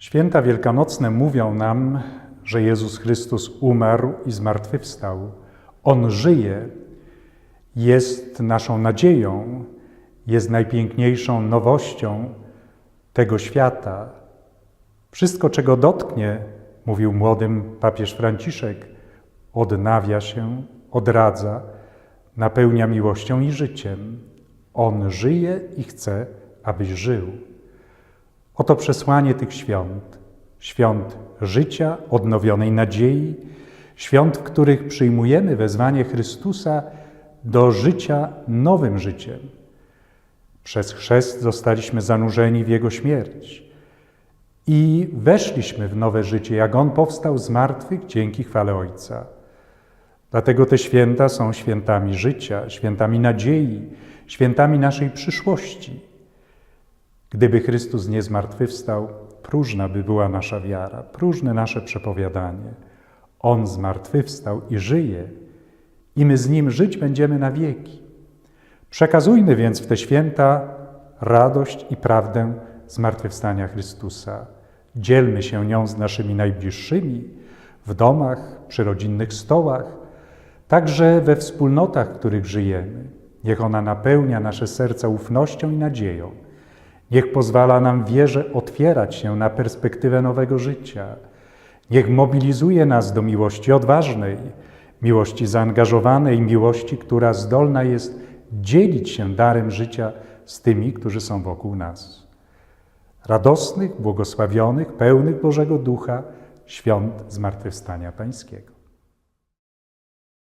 Święta wielkanocne mówią nam, że Jezus Chrystus umarł i zmartwychwstał. On żyje, jest naszą nadzieją, jest najpiękniejszą nowością tego świata. Wszystko, czego dotknie, mówił młodym papież Franciszek, odnawia się, odradza, napełnia miłością i życiem. On żyje i chce, abyś żył. Oto przesłanie tych świąt, świąt życia, odnowionej nadziei, świąt, w których przyjmujemy wezwanie Chrystusa do życia nowym życiem. Przez chrzest zostaliśmy zanurzeni w Jego śmierć i weszliśmy w nowe życie, jak On powstał z martwych dzięki chwale Ojca. Dlatego te święta są świętami życia, świętami nadziei, świętami naszej przyszłości. Gdyby Chrystus nie zmartwychwstał, próżna by była nasza wiara, próżne nasze przepowiadanie. On zmartwychwstał i żyje, i my z Nim żyć będziemy na wieki. Przekazujmy więc w te święta radość i prawdę zmartwychwstania Chrystusa. Dzielmy się nią z naszymi najbliższymi, w domach, przy rodzinnych stołach, także we wspólnotach, w których żyjemy. Niech ona napełnia nasze serca ufnością i nadzieją. Niech pozwala nam wierze otwierać się na perspektywę nowego życia. Niech mobilizuje nas do miłości odważnej, miłości zaangażowanej, miłości, która zdolna jest dzielić się darem życia z tymi, którzy są wokół nas. Radosnych, błogosławionych, pełnych Bożego Ducha świąt Zmartwychwstania Pańskiego.